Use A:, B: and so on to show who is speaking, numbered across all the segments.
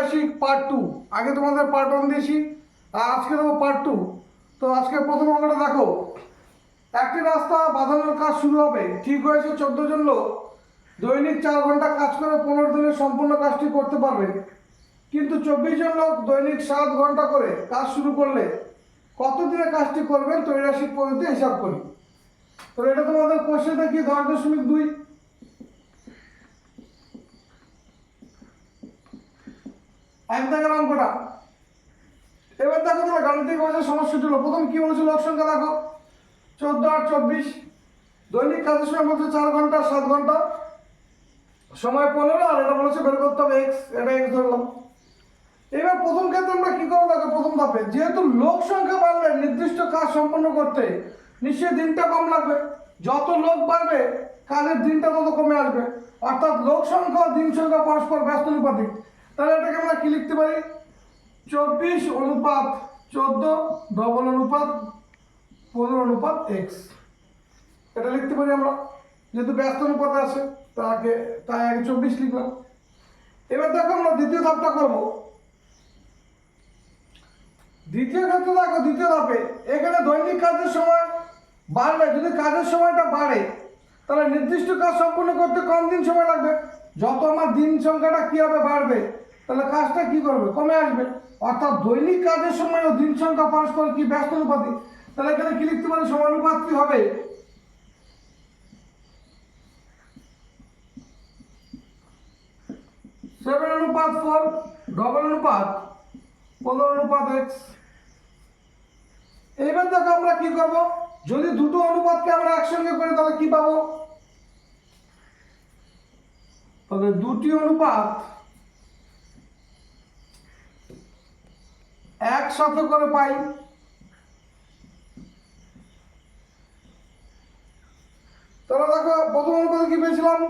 A: ত্রৈরাশিক part two আগে তোমাদের part one দিয়েছি, আর আজকে দেবো পার্ট টু তো আজকে প্রথম অঙ্কটা দেখো। একটি রাস্তা বাঁধানোর কাজ শুরু হবে। ঠিক হয়েছে চোদ্দ জন লোক। দৈনিক চার ঘণ্টা কাজ করে পনেরো দিনে সম্পূর্ণ কাজটি করতে পারবে। কিন্তু চব্বিশ জন লোক দৈনিক সাত ঘণ্টা করে কাজ শুরু করলে কত দিনে কাজটি করবেন? ত্রৈরাশিক পদ্ধতি হিসাব করি। তো এটা তোমাদের কোশ্চেন দেখি দশ দশমিক দুই। এক দাগের অঙ্কটা এবার দেখো তোমার গাণিতিক ভাষার সমস্যা ছিল প্রথম কি বলেছিল লোক সংখ্যা দেখো। চোদ্দ আট চব্বিশ। দৈনিক কাজের সময় বলছে চার ঘণ্টা, সাত ঘণ্টা। সময় পনেরো, আর এটা বলেছে বের করতে হবে এক্স এটা এক্স ধরলাম এবার প্রথম ক্ষেত্রে আমরা কি করব দেখো, প্রথম ধাপে। যেহেতু লোক সংখ্যা বাড়লে নির্দিষ্ট কাজ সম্পন্ন করতে নিশ্চয়ই দিনটা কম লাগবে। যত লোক বাড়বে, কাজের দিনটা তত কমে আসবে। অর্থাৎ লোক সংখ্যা দিন সংখ্যা পরস্পর ব্যস্ত অনুপাতিক তাহলে এটাকে আমরা কি লিখতে পারি? চব্বিশ অনুপাত চোদ্দ ডবল অনুপাত পনেরো অনুপাত এক্স এটা লিখতে পারি আমরা, যেহেতু ব্যস্ত অনুপাত আছে তাকে তাই আগে চব্বিশ লিখলাম। এবার দেখো আমরা দ্বিতীয় ধাপটা করব। দ্বিতীয় ক্ষেত্রে দেখো, দ্বিতীয় ধাপে, এখানে দৈনিক কাজের সময় বাড়লে যদি কাজের সময়টা বাড়ে, তাহলে নির্দিষ্ট কাজ সম্পূর্ণ করতে কম দিন সময় লাগবে? যত আমার দিন সংখ্যাটা কী হবে বাড়বে তাহলে কাজটা কি করবে? কমে আসবে। অর্থাৎ দৈনিক কাজের সময় ও দিন সংখ্যা পরস্পর কি ব্যস্ত অনুপাতি? তাহলে এখানে কি লিখতে পারি? সমানুপাত কি হবে? সেভেন অনুপাত ফোর ডবল অনুপাত পনেরো অনুপাত এক্স এইবার দেখো আমরা কি করব? যদি দুটো অনুপাতকে আমরা একসঙ্গে করি তাহলে কি পাবো? তাহলে দুটি অনুপাত একসাথে করে পাই তাহলে দেখো প্রথম অনুপাতে কি পেয়েছিলাম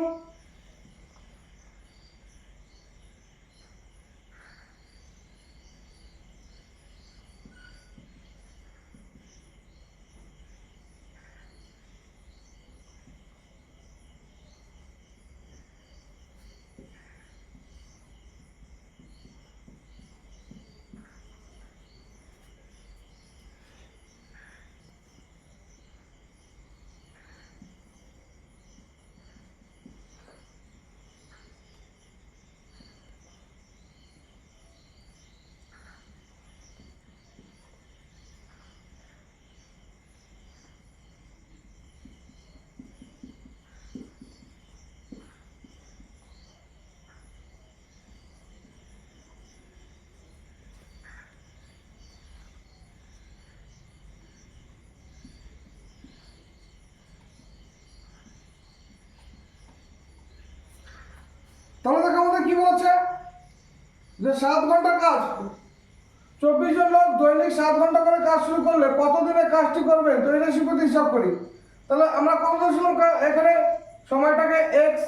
A: তাহলে দেখো আমাদের কি বলেছে যে সাত ঘণ্টা কাজ। চব্বিশ জন লোক দৈনিক সাত ঘণ্টা করে কাজ শুরু করলে কতদিনে কাজটি করবে দৈনিক প্রতি হিসাব করি। তাহলে আমরা কত কা- এখানে সময়টাকে এক্স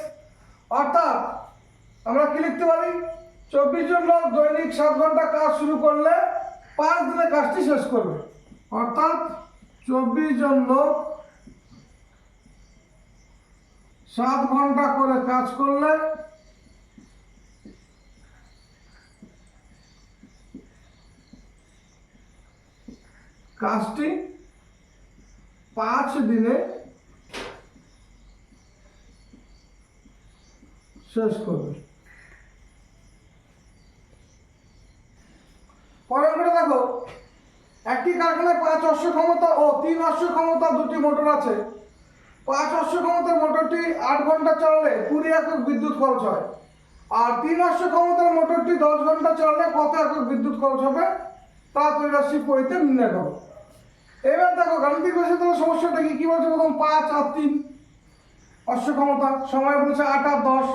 A: অর্থাৎ আমরা কি লিখতে পারি? চব্বিশ জন লোক দৈনিক সাত ঘণ্টা কাজ শুরু করলে পাঁচ দিনে কাজটি শেষ করবে। অর্থাৎ চব্বিশ জন লোক সাত ঘণ্টা করে কাজ করলে কাজটি পাঁচ দিনে শেষ করবে। অঙ্কটা দেখো। একটি কারখানায় পাঁচ অশ্ব ক্ষমতা ও তিন অশ্ব ক্ষমতা দুটি মোটর আছে। পাঁচ অশ্ব ক্ষমতার মোটরটি আট ঘণ্টা চালালে কুড়ি একক বিদ্যুৎ খরচ হয়। আর তিন অশ্ব ক্ষমতার মোটরটি দশ ঘণ্টা চালালে কত একক বিদ্যুৎ খরচ হবে? তা ত্রৈরাশি পরিতে নির্ণয় করো। এবার দেখো, গাণিতিক তোমার সমস্যাটা কি? কি বলছে? প্রথম পাঁচ আর তিন। অশ্ব ক্ষমতা সময় বলছে আট আর দশ।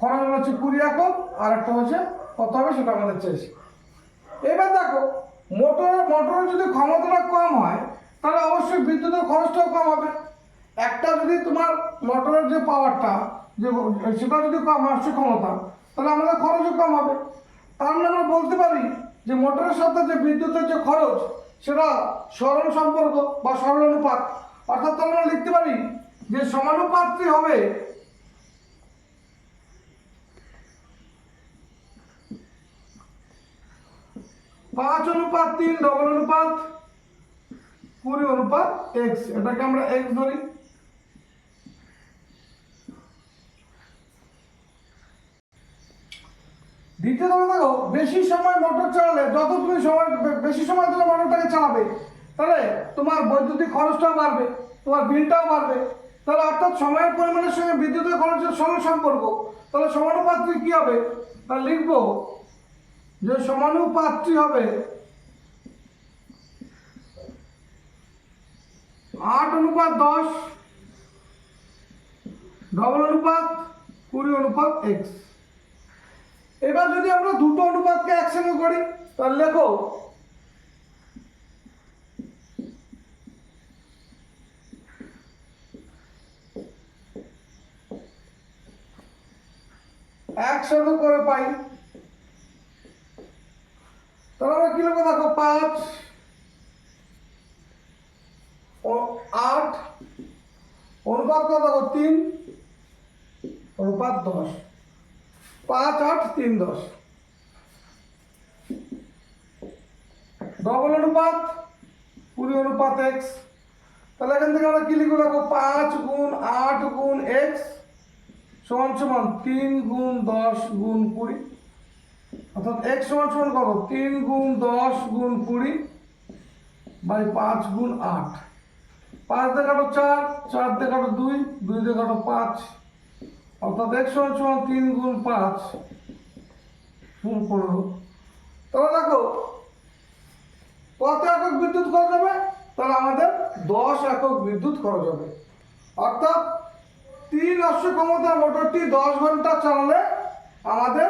A: খরচ বলেছে কুড়ি একক, আর একটা হচ্ছে কত হবে সেটা আমাদের চাইছে। এবার দেখো, মোটর, মোটরের যদি ক্ষমতাটা কম হয়, তাহলে অবশ্যই বিদ্যুতের খরচটাও কম হবে। একটা যদি তোমার মোটরের যে পাওয়ারটা যে সেটা যদি কম অশ্ব ক্ষমতা তাহলে আমাদের খরচও কম হবে। তার মানে আমরা বলতে পারি যে মোটরের সাথে যে বিদ্যুতের যে খরচ সেটা সরল সম্পর্ক বা সরল অনুপাত অর্থাৎ আমরা লিখতে পারি যে সমানুপাতটি হবে পাঁচ অনুপাত, তিন, ডবল অনুপাত, কুড়ি অনুপাত, এক্স। এটাকে আমরা এক্স ধরি। দ্বিতীয়ত দেখো, বেশি সময় মোটর চালালে, যত তুমি সময় বেশি সময় ধরে মোটরটাকে চালাবে, তাহলে তোমার বৈদ্যুতিক খরচটাও বাড়বে, তোমার বিলটাও বাড়বে। তাহলে অর্থাৎ সময়ের পরিমাণের সঙ্গে বিদ্যুতের খরচের সঙ্গে সম্পর্ক। তাহলে সমানুপাত্রী কী হবে? তাহলে লিখব, যে সমানুপাত্রী হবে আট অনুপাত দশ ডবল অনুপাত কুড়ি অনুপাত এক্স এবার যদি আমরা দুটো অনুপাতকে একসঙ্গে করি, তাহলে লেখো। একসঙ্গে করে পাই। তাহলে আমরা কি লিখব দেখো, পাঁচ আট, অনুপাত কত? দেখো, তিন, অনুপাত দশ। পাঁচ, আট, তিন, দশ। ডবল অনুপাত, কুড়ি অনুপাত এক্স তাহলে এখান থেকে আমরা কি লিখব? দেখো পাঁচ গুণ আট গুণ এক্স সমান সমান তিন গুণ দশ গুণ কুড়ি। অর্থাৎ এক্স সমান সমান কত? তিন গুণ দশ গুণ কুড়ি বাই পাঁচ গুণ আট। পাঁচ দেখাটো চার চার দেখাটো দুই দুই দেখাটো পাঁচ। অর্থাৎ এক সমান সমান তিন গুণ পাঁচ গুণ পনেরো। তাহলে দেখো, কত একক বিদ্যুৎ খরচ হবে? তাহলে আমাদের দশ একক বিদ্যুৎ খরচ হবে। অর্থাৎ তিন অশ্ব ক্ষমতার মোটরটি দশ ঘণ্টা চালালে আমাদের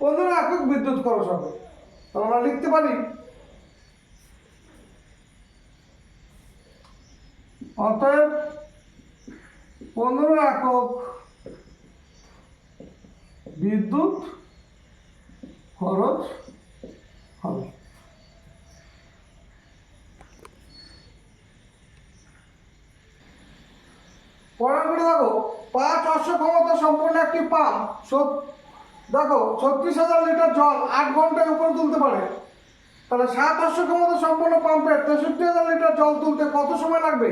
A: পনেরো একক বিদ্যুৎ খরচ হবে। তাহলে আমরা লিখতে পারি, অতএব পনেরো একক বিদ্যুৎ খরচ হবে। পরের করে দেখো, পাঁচ অশ্ব ক্ষমতা সম্পন্ন একটি পাম্প দেখো, ছত্রিশ হাজার লিটার জল আট ঘন্টায় উপরে তুলতে পারে। তাহলে সাত অশ্ব ক্ষমতা সম্পন্ন পাম্পের তেষট্টি হাজার লিটার জল তুলতে কত সময় লাগবে?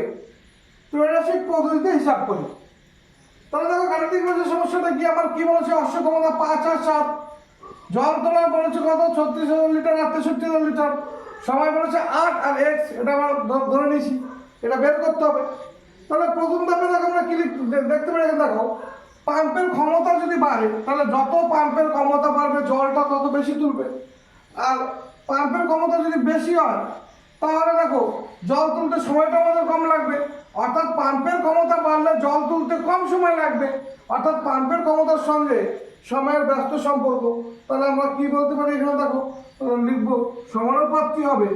A: ত্রৈরাশিক পদ্ধতিতে হিসাব করি। তাহলে দেখো গাণিতিক বলেছে সমস্যাটা কি? আমার কি বলেছে? অশ্ব ক্ষমতা পাঁচ আর সাত। জল তোলার বলেছে কত? ছত্রিশ লিটার আর তেষট্টি লিটার। সময় বলেছে আট আর এক্স এটা আমার ধরে নিয়েছি। এটা বের করতে হবে। তাহলে প্রথম ধাপে দেখো আমরা কি দেখতে পারি দেখো। পাম্পের ক্ষমতা যদি বাড়ে, তাহলে যত পাম্পের ক্ষমতা বাড়বে, জলটা তত বেশি তুলবে। আর পাম্পের ক্ষমতা যদি বেশি হয়, তাহলে দেখো, জল তুলতে সময়টা আমাদের কম লাগবে। অর্থাৎ পাম্পের ক্ষমতা কম সময় লাগবে, অর্থাৎ পাম্পের ক্ষমতার সঙ্গে সময়ের ব্যস্ত সম্পর্ক। তাহলে আমরা কি বলতে পারি এখানে? দেখো লিখব সমানুপাত্রী হবে।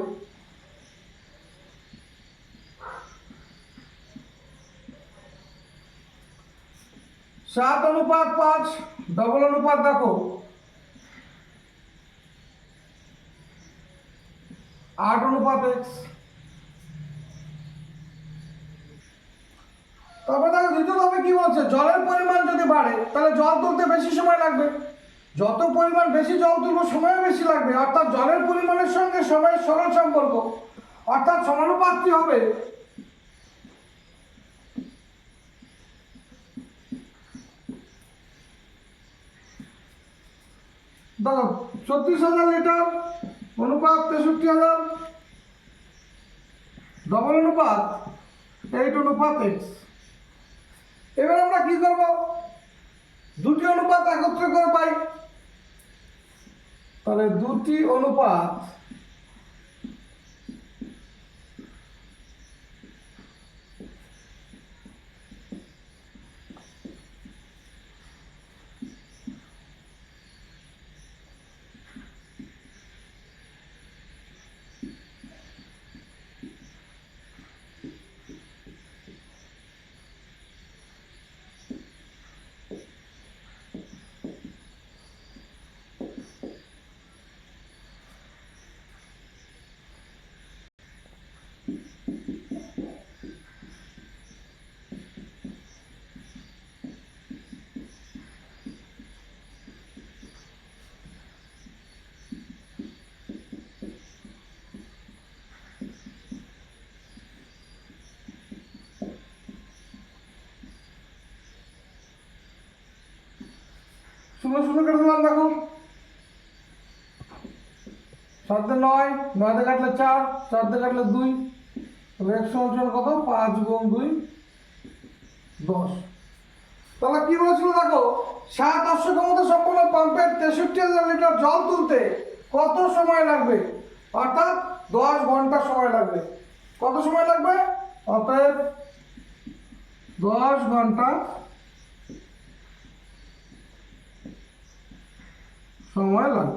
A: সাত অনুপাত পাঁচ ডবল অনুপাত দেখো। আট অনুপাত এক্স তবে দেখো দ্বিতীয় ধাপে কি বলছে? জলের পরিমাণ যদি বাড়ে, তাহলে জল তুলতে বেশি সময় লাগবে। যত পরিমাণ বেশি জল তুলবো, সময়ও বেশি লাগবে। অর্থাৎ জলের পরিমাণের সঙ্গে সময়ের সরল সম্পর্ক। অর্থাৎ সমানুপাত্রী হবে। দেখো ছত্রিশ হাজার লিটার, অনুপাত তেষট্টি হাজার। ডবল অনুপাত এইট অনুপাত এক্স এবার আমরা কি করব? দুটি অনুপাত একত্র করে পাই। তাহলে দুটি অনুপাত শূন্য শূন্য কেটে দিলাম দেখো। সাতে নয় নয়তে কাটলে চার চারতে কাটলে দুই একশো অঞ্চল কত? পাঁচ গুণ দুই, দশ। তাহলে কি বলেছিল দেখো? সাত অশ্ব ক্ষমতা সম্পন্ন পাম্পের তেষট্টি হাজার লিটার জল তুলতে কত সময় লাগবে? অর্থাৎ দশ ঘণ্টা সময় লাগবে। কত সময় লাগবে? অতএব দশ ঘণ্টা 分我了